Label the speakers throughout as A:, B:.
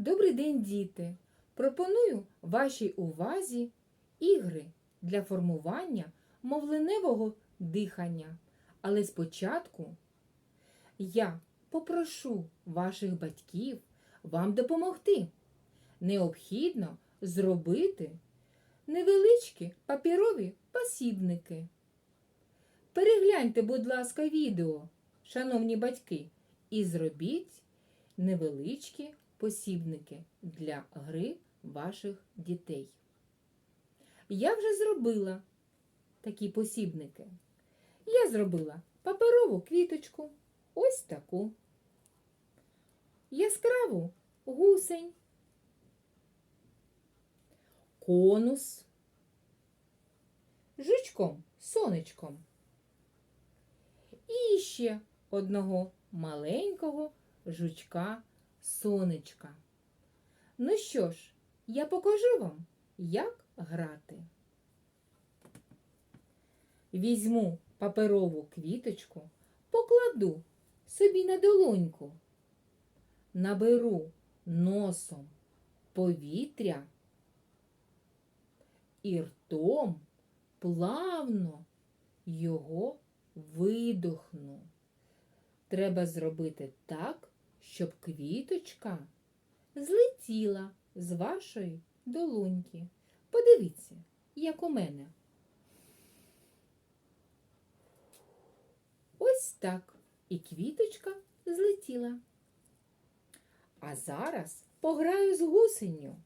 A: Добрий день, діти! Пропоную вашій увазі ігри для формування мовленевого дихання. Але спочатку я попрошу ваших батьків вам допомогти. Необхідно зробити невеличкі папірові посібники. Перегляньте, будь ласка, відео, шановні батьки, і зробіть невеличкі посібники для гри ваших дітей. Я вже зробила такі посібники. Я зробила паперову квіточку, ось таку, яскраву гусень, конус, жучком, сонечком. І ще одного маленького жучка сонечка. Ну що ж, я покажу вам, як грати. Візьму паперову квіточку, покладу собі на долоньку, наберу носом повітря і ртом плавно його видохну. Треба зробити так, щоб квіточка злетіла з вашої долоньки. Подивіться, як у мене. Ось так. І квіточка злетіла. А зараз пограю з гусенню.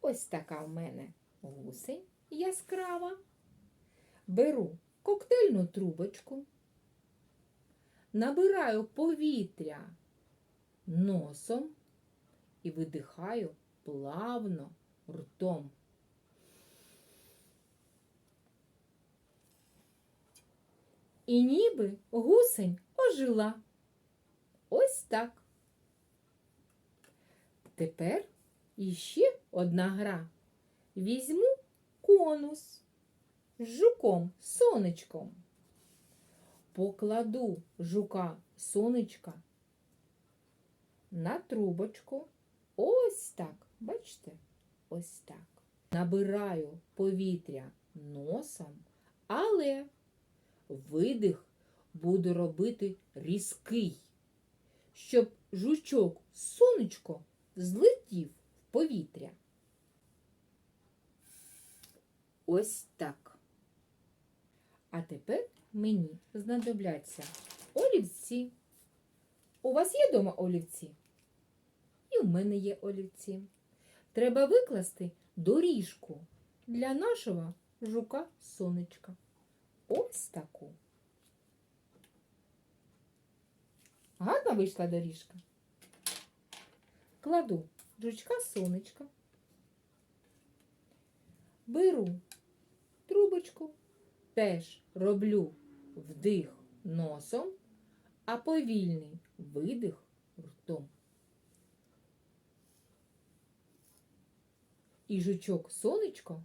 A: Ось така в мене гусень яскрава. Беру коктейльну трубочку, набираю повітря носом і видихаю плавно ртом. І ніби гусень ожила. Ось так. Тепер іще одна гра. Візьму конус з жуком сонечком. Покладу жука сонечка на трубочку. Ось так. Бачите? Ось так. Набираю повітря носом, але видих буду робити різкий, щоб жучок сонечко злетів в повітря. Ось так. А тепер мені знадобляться олівці. У вас є вдома олівці? І в мене є олівці. Треба викласти доріжку для нашого жука сонечка. Ось таку. Гарна вийшла доріжка. Кладу жучка сонечка. Беру трубочку, теж роблю вдих носом, а повільний видих ртом. І жучок сонечко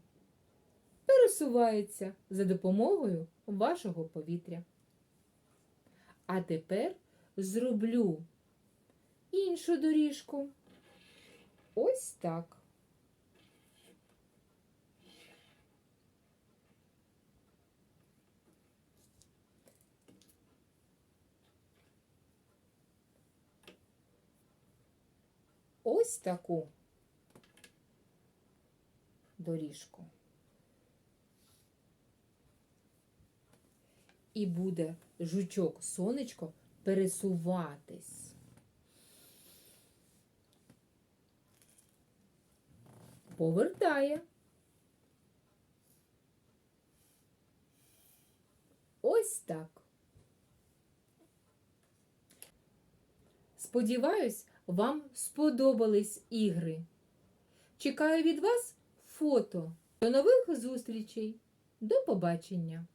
A: пересувається за допомогою вашого повітря. А тепер зроблю іншу доріжку. Ось так. Ось таку доріжку. І буде жучок сонечко пересуватись. Повертає. Ось так. Сподіваюсь, вам сподобались ігри. Чекаю від вас фото. До нових зустрічей. До побачення!